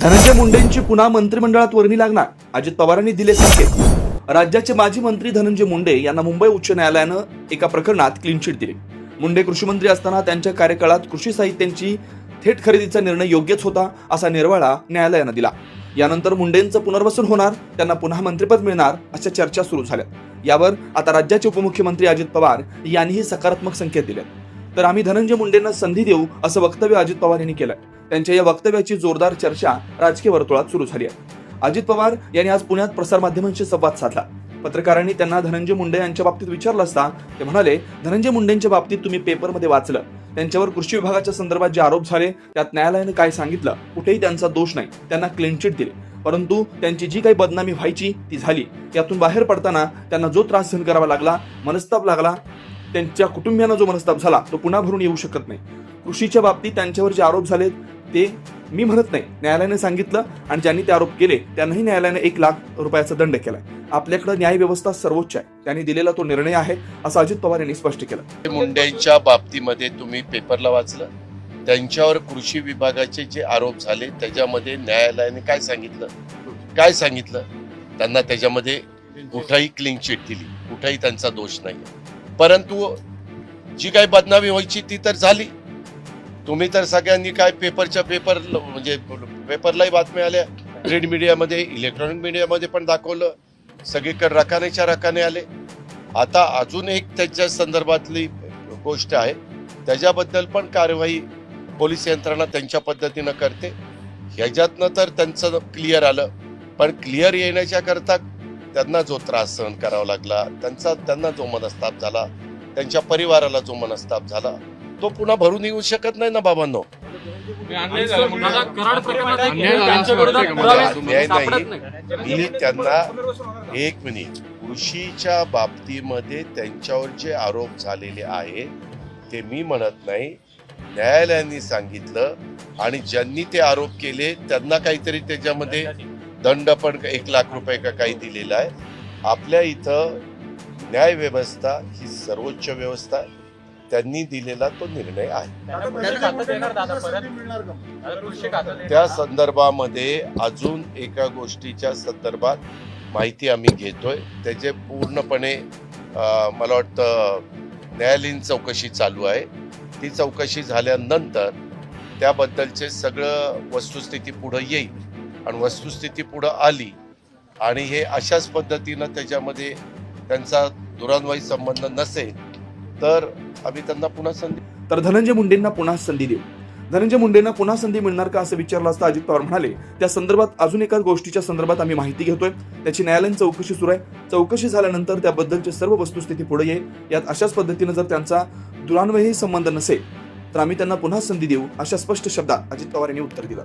धनंजय मुंडेंची पुन्हा मंत्रिमंडळात वर्णी लागणार अजित पवारांनी दिले संकेत. राज्याचे माजी मंत्री धनंजय मुंडे यांना मुंबई उच्च न्यायालयानं एका प्रकरणात क्लीन चिट दिली. मुंडे कृषी मंत्री असताना त्यांच्या कार्यकाळात कृषी साहित्यांची थेट खरेदीचा निर्णय योग्यच होता असा निर्वाळा न्यायालयानं दिला. यानंतर मुंडेंचं पुनर्वसन होणार त्यांना पुन्हा मंत्रिपद मिळणार अशा चर्चा सुरू झाल्या. यावर आता राज्याचे उपमुख्यमंत्री अजित पवार यांनीही सकारात्मक संकेत दिले तर आम्ही धनंजय मुंडेंना संधी देऊ असं वक्तव्य अजित पवार यांनी केलंय. त्यांच्या या वक्तव्याची जोरदार चर्चा राजकीय वर्तुळात सुरू झाली आहे. अजित पवार यांनी आज पुण्यात प्रसारमाध्यमांशी संवाद साधला. पत्रकारांनी त्यांना धनंजय मुंडे यांच्या बाबतीत विचारलं असता ते म्हणाले धनंजय मुंडेंच्या बाबतीत तुम्ही पेपरमध्ये वाचलं. त्यांच्यावर कृषी विभागाच्या संदर्भात जे आरोप झाले त्यात न्यायालयानं काय सांगितलं कुठेही त्यांचा दोष नाही. त्यांना क्लीन चिट दिली. परंतु त्यांची जी काही बदनामी व्हायची ती झाली. यातून बाहेर पडताना त्यांना जो त्रास सहन करावा लागला मनस्ताप लागला त्यांच्या कुटुंबियांना जो मनस्ताप झाला तो पुन्हा भरून येऊ शकत नाही. कृषीच्या बाबतीत त्यांच्यावर जे आरोप झालेत ते मी म्हणत नाही. न्यायालयाने सांगितलं आणि ज्यांनी ते आरोप केले त्यांनाही न्यायालयाने एक लाख रुपयाचा दंड केलाय. आपल्याकडे न्यायव्यवस्था सर्वोच्च आहे. त्यांनी दिलेला तो निर्णय आहे असं अजित पवार यांनी स्पष्ट केलं. मुंडेच्या बाबतीमध्ये तुम्ही पेपरला वाचलं. त्यांच्यावर कृषी विभागाचे जे आरोप झाले त्याच्यामध्ये न्यायालयाने काय सांगितलं? काय सांगितलं? त्यांना त्याच्यामध्ये कुठंही क्लीन चिट दिली. कुठंही त्यांचा दोष नाही परंतु जी काही बदनामी व्हायची ती तर झाली. तुम्ही तर सगळ्यांनी काय पेपरच्या पेपर म्हणजे पेपरलाही बातम्या आल्या. प्रिंट मीडियामध्ये इलेक्ट्रॉनिक मीडियामध्ये पण दाखवलं. सगळीकडे रकानेच्या रकाने आले. आता अजून एक त्याच्या संदर्भातली गोष्ट आहे. त्याच्याबद्दल पण कारवाई पोलीस यंत्रणा त्यांच्या पद्धतीनं करते. ह्याच्यातनं तर त्यांचं क्लिअर आलं. पण क्लिअर येण्याच्या करता त्यांना जो त्रास सहन करावा लागला त्यांचा त्यांना जो मनस्ताप झाला त्यांच्या परिवाराला जो मनस्ताप झाला तो पुन्हा भरून येऊ शकत नाही ना बाबांनो. न्याय नाही. नाही मी त्यांना एक मिनिट. कृषीच्या बाबतीमध्ये त्यांच्यावर जे आरोप झालेले आहेत ते मी म्हणत नाही. न्यायालयाने सांगितलं आणि ज्यांनी ते आरोप केले त्यांना काहीतरी त्याच्यामध्ये दंड पण एक लाख रुपये का काही दिलेला आहे. आपल्या इथं न्याय व्यवस्था ही सर्वोच्च व्यवस्था आहे. त्यांनी दिलेला तो निर्णय आहे. देणार. त्या संदर्भामध्ये अजून एका गोष्टीच्या संदर्भात माहिती आम्ही घेतोय. त्याचे पूर्णपणे मला वाटतं न्यायालयीन चौकशी चालू आहे. ती चौकशी झाल्यानंतर त्याबद्दलचे सगळं वस्तुस्थिती पुढं येईल. आणि वस्तुस्थिती पुढं आली आणि हे अशाच पद्धतीनं त्याच्यामध्ये त्यांचा दुरान्वयी संबंध नसेल तर आम्ही त्यांना पुन्हा संधी तर धनंजय मुंडेंना पुन्हा संधी देऊ. धनंजय मुंडेंना पुन्हा संधी मिळणार का असं विचारलं असता अजित पवार म्हणाले त्या संदर्भात अजून एका गोष्टीच्या संदर्भात आम्ही माहिती घेतोय. त्याची न्यायालयीन चौकशी सुरू आहे. चौकशी झाल्यानंतर त्याबद्दलची सर्व वस्तुस्थिती पुढे येईल. यात अशाच पद्धतीनं जर त्यांचा दुरान्वयही संबंध नसेल तर आम्ही त्यांना पुन्हा संधी देऊ अशा स्पष्ट शब्दात अजित पवार यांनी उत्तर दिलं.